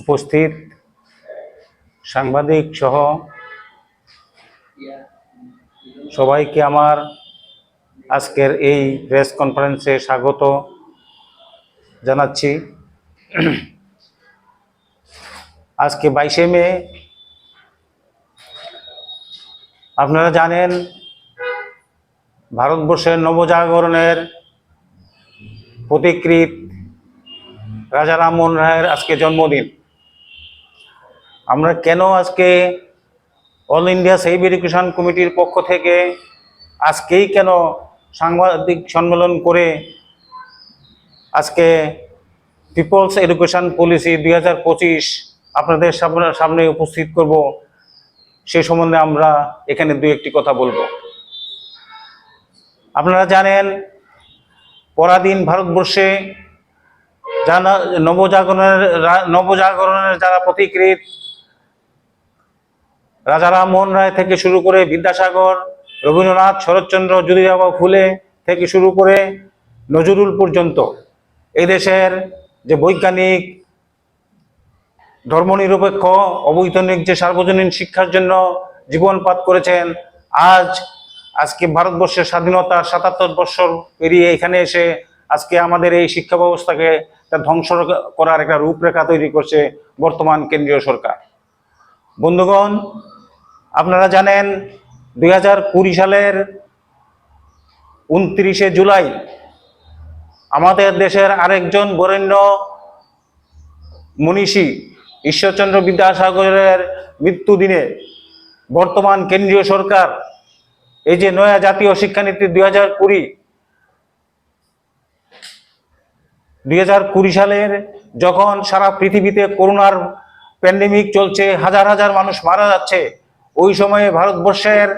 উপস্থিত সাংবাদিক সহ সবাইকে আমার আজকের এই প্রেস কনফারেন্সে স্বাগত জানাচ্ছি। আজকে বাইশে মে, আপনারা জানেন ভারতবর্ষের নবজাগরণের প্রতিকৃত রাজা রামমোহন রায়ের আজকে জন্মদিন। আমরা কেন আজকে অল ইন্ডিয়া সেভ এডুকেশন কমিটির পক্ষ থেকে আজকেই কেন সাংবাদিক সম্মেলন করে আজকে পিপলস এডুকেশন পলিসি দুই হাজার পঁচিশ আপনাদের সামনে সামনে উপস্থিত করব, সে সম্বন্ধে আমরা এখানে দু একটি কথা বলব। আপনারা জানেন, পরাধীন ভারতবর্ষে জানা, নবজাগরণের নবজাগরণের যারা প্রতিকৃত রাজা রামমোহন রায় থেকে শুরু করে বিদ্যাসাগর, রবীন্দ্রনাথ, শরৎচন্দ্র জ্যোতিরাবা ফুলে থেকে শুরু করে নজরুল পর্যন্ত। এই দেশের যে বৈজ্ঞানিক, ধর্মনিরপেক্ষ, অবৈতনিক যে সার্বজনীন শিক্ষার জন্য জীবনপাত করেছেন, আজ আজকে ভারতবর্ষের স্বাধীনতা সাতাত্তর বৎসর পেরিয়ে এখানে এসে আজকে আমাদের এই শিক্ষা ব্যবস্থাকে একটা ধ্বংস করার একটা রূপরেখা তৈরি করছে বর্তমান কেন্দ্রীয় সরকার। বন্ধুগণ আপনারা জানেন দুই হাজার কুড়ি সালের উনত্রিশে জুলাই আমাদের দেশের আরেকজন বরেণ্য মনীষী ঈশ্বরচন্দ্র বিদ্যাসাগরের মৃত্যু দিনে বর্তমান কেন্দ্রীয় সরকার, এই যে নয়া জাতীয় শিক্ষানীতি দুই হাজার কুড়ি, দুই হাজার কুড়ি সালের যখন সারা পৃথিবীতে করোনার প্যান্ডেমিক চলছে, হাজার হাজার মানুষ মারা যাচ্ছে ওই সময়ে ভারতবর্ষের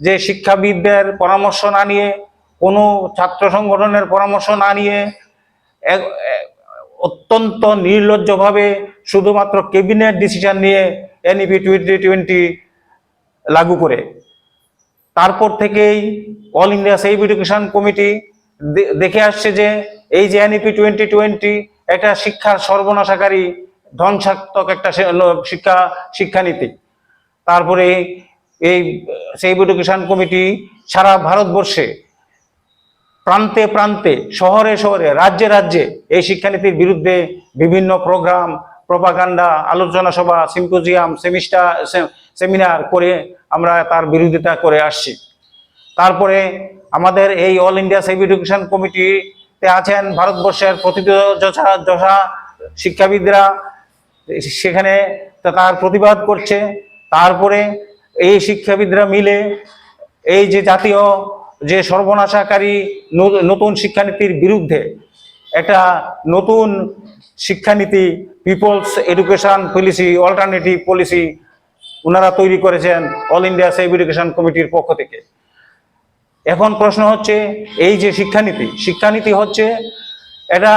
যে শিক্ষাবিদদের পরামর্শ না নিয়ে, কোনো ছাত্র সংগঠনের পরামর্শ না নিয়ে অত্যন্ত নির্লজ্জভাবে শুধুমাত্র ক্যাবিনেট ডিসিশন নিয়ে এনইপি টোয়েন্টি টোয়েন্টি লাগু করে। তারপর থেকেই all India save education committee দেখে আসছে যে এই যে এনইপি টোয়েন্টি টোয়েন্টি একটা শিক্ষার সর্বনাশাকারী ধ্বংসাত্মক একটা শিক্ষা, শিক্ষানীতি। তারপরে এই সেভ এডুকেশন কমিটি সারা ভারতবর্ষে প্রান্তে প্রান্তে, শহরে শহরে, রাজ্যে রাজ্যে এই শিক্ষানীতির বিরুদ্ধে বিভিন্ন প্রোগ্রাম, প্রপাগান্ডা, আলোচনা সভা, সিম্পোজিয়াম, সেমিস্টার সেমিনার করে আমরা তার বিরোধিতা করে আসছি। তারপরে আমাদের এই অল ইন্ডিয়া সেভ এডুকেশন কমিটিতে আছেন ভারতবর্ষের প্রতিটি যথা যথা শিক্ষাবিদরা। সেখানে তার প্রতিবাদ করছে। তারপরে এই শিক্ষাবিদরা মিলে এই যে জাতীয় যে সর্বনাশাকারী নতুন শিক্ষানীতির বিরুদ্ধে একটা নতুন শিক্ষানীতি people's education policy alternative policy ওনারা তৈরি করেছেন অল ইন্ডিয়া সেভ এডুকেশন কমিটির পক্ষ থেকে। এখন প্রশ্ন হচ্ছে, এই যে শিক্ষানীতি শিক্ষানীতি হচ্ছে এটা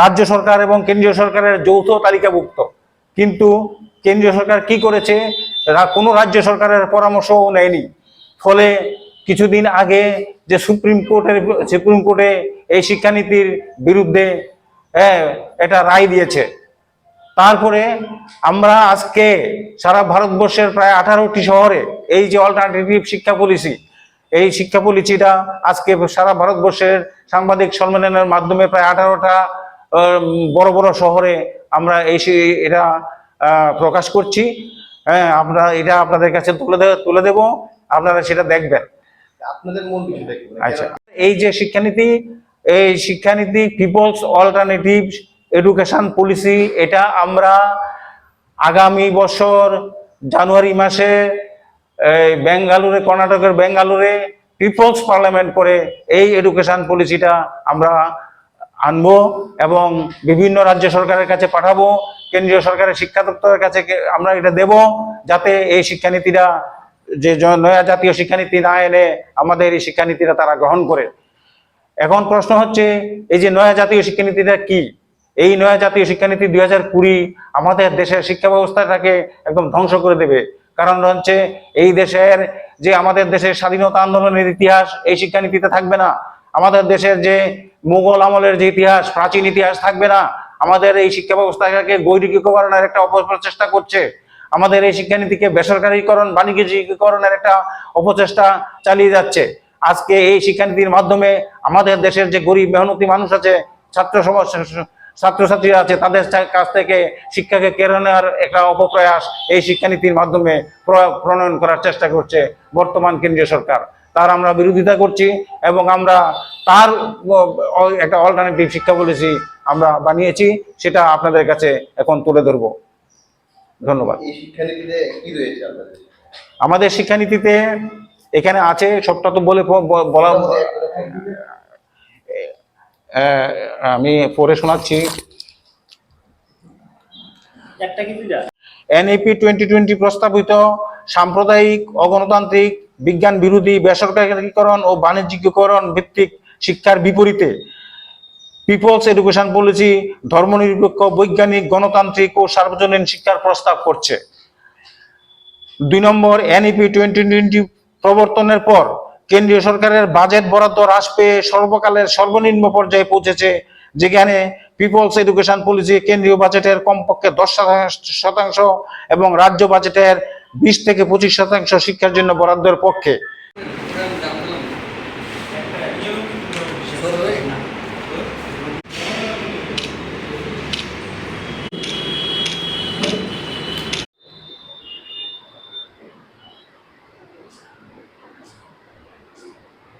রাজ্য সরকার এবং কেন্দ্রীয় সরকারের যৌথ তালিকাভুক্ত। কিন্তু কেন্দ্রীয় সরকার কি করেছে? কোনো রাজ্য সরকারের পরামর্শও নেয়নি। ফলে কিছুদিন আগে যে সুপ্রিম কোর্টের সুপ্রিম কোর্টে এই শিক্ষানীতির বিরুদ্ধে হ্যাঁ, একটা রায় দিয়েছে। তারপরে আমরা আজকে সারা ভারতবর্ষের প্রায় আঠারোটি শহরে এই যে অল্টারনেটিভ শিক্ষা পলিসি এই শিক্ষা পলিসিটা আজকে সারা ভারতবর্ষের সাংবাদিক সম্মেলনের মাধ্যমে প্রায় আঠারোটা বড় বড় শহরে আমরা এই সে- এটা প্রকাশ করছি। হ্যাঁ আমরা এটা আপনাদের কাছে তুলে তুলে দেব। আপনারা সেটা দেখবেন। আপনাদের মূল বিষয়টা কি? আচ্ছা এই যে শিক্ষানীতি এই শিক্ষানীতি পিপলস অল্টারনেটিভ এডুকেশন পলিসি এটা আমরা আগামী বছর জানুয়ারি মাসে এই বেঙ্গালুরে কর্ণাটকের বেঙ্গালুরে পিপলস পার্লামেন্ট করে এই এডুকেশন পলিসিটা আমরা আনব এবং বিভিন্ন রাজ্য সরকারের কাছে পাঠাবো, কেন্দ্রীয় সরকারের শিক্ষা দপ্তরের কাছে আমরা এটা দেব যাতে এই শিক্ষানীতিটা যে নয়া জাতীয় শিক্ষানীতি না এনে আমাদের এই শিক্ষানীতিটা তারা গ্রহণ করে। এখন প্রশ্ন হচ্ছে, এই যে নয়া জাতীয় শিক্ষানীতিটা কি? এই নয়া জাতীয় শিক্ষানীতি দুই হাজার কুড়ি আমাদের দেশের শিক্ষা ব্যবস্থাটাকে একদম ধ্বংস করে দেবে। কারণ হচ্ছে, এই দেশের যে আমাদের দেশের স্বাধীনতা আন্দোলনের ইতিহাস, এই শিক্ষানীতিতে থাকবে না। আমাদের দেশের যে মুঘল আমলের যে ইতিহাস, প্রাচীন ইতিহাস থাকবে না। আমাদের এই শিক্ষা ব্যবস্থাকে গৈরিকীকরণের একটা অপপ্রচেষ্টা করছে। আমাদের এই শিক্ষানীতিকে বেসরকারীকরণ, বাণিজ্যিকীকরণের একটা অপচেষ্টা চালিয়ে যাচ্ছে। আজকে এই শিক্ষানীতির মাধ্যমে আমাদের দেশের যে গরিব, মেহনতি মানুষ আছে, ছাত্র ছাত্রছাত্রীরা আছে, তাদের কাছ থেকে শিক্ষাকে কেড়ে নেওয়ার একটা অপপ্রয়াস এই শিক্ষানীতির মাধ্যমে প্রণয়ন করার চেষ্টা করছে বর্তমান কেন্দ্রীয় সরকার। তার আমরা বিরোধিতা করছি এবং আমরা তার একটা অল্টারনেটিভ শিক্ষা পলিসি আমরা বানিয়েছি সেটা আপনাদের কাছে এখন তুলে ধরবো। ধন্যবাদ। এই শিক্ষানীতিতে কি রয়েছে আপনাদের? আমাদের শিক্ষানীতিতে এখানে আছে সবটা তো বলে বলা আমি পড়ে শোনাচ্ছি। এনএপি টোয়েন্টি টোয়েন্টি প্রস্তাবিত সাম্প্রদায়িক অগণতান্ত্রিক বিজ্ঞান বিরোধী, বেসরকারীকরণ ও বাণিজ্যিকীকরণ ভিত্তিক শিক্ষার বিপরীতে পিপলস এডুকেশন পলিসি ধর্মনিরপেক্ষ, বৈজ্ঞানিক, গণতান্ত্রিক ও সার্বজনীন শিক্ষার প্রস্তাব করছে। দুই নম্বর এনইপি টোয়েন্টি টোয়েন্টি প্রবর্তনের পর কেন্দ্রীয় সরকারের বাজেট বরাদ্দ হ্রাস পেয়ে সর্বকালের সর্বনিম্ন পর্যায়ে পৌঁছেছে, যেখানে পিপলস এডুকেশন পলিসি কেন্দ্রীয় বাজেটের কমপক্ষে দশ শতাংশ এবং রাজ্য বাজেটের বিশ থেকে পঁচিশ শতাংশ শিক্ষার জন্য বরাদ্দের পক্ষে।